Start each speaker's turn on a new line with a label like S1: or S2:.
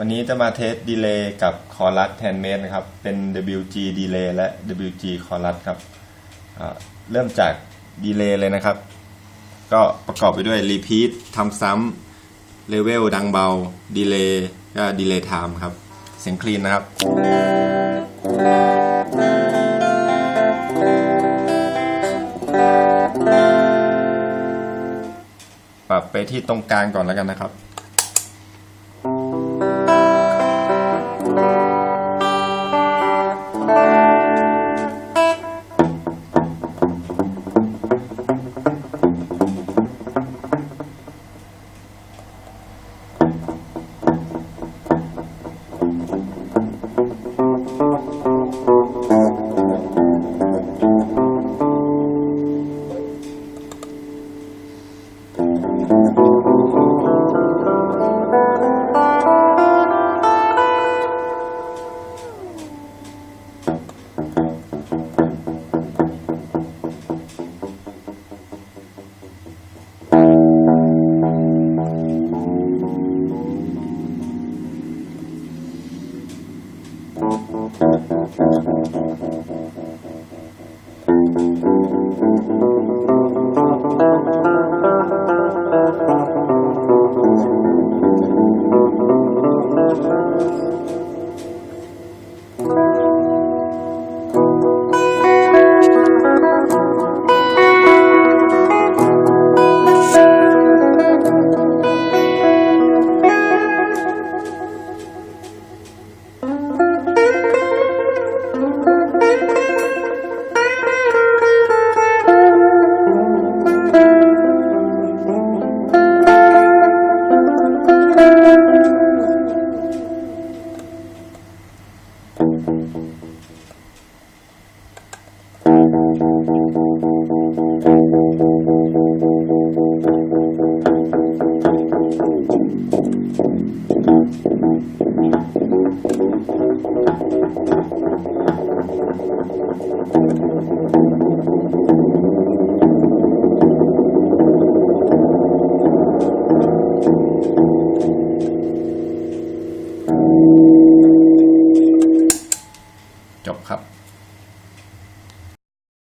S1: วันนี้จะมาเทสดีเลย์กับคอรัสแทนเมดนะครับ เป็น WG ดีเลย์และ WG คอรัสครับเริ่มจากดีเลย์เลยนะครับ ก็ประกอบไปด้วย repeat ทำซ้ำเลเวลดังเบาดีเลย์ก็ดีเลย์ไทม์ครับ เสียงคลีนนะครับ ปรับไปที่ตรงกลางก่อนแล้วกันนะครับ Thank you.
S2: Thank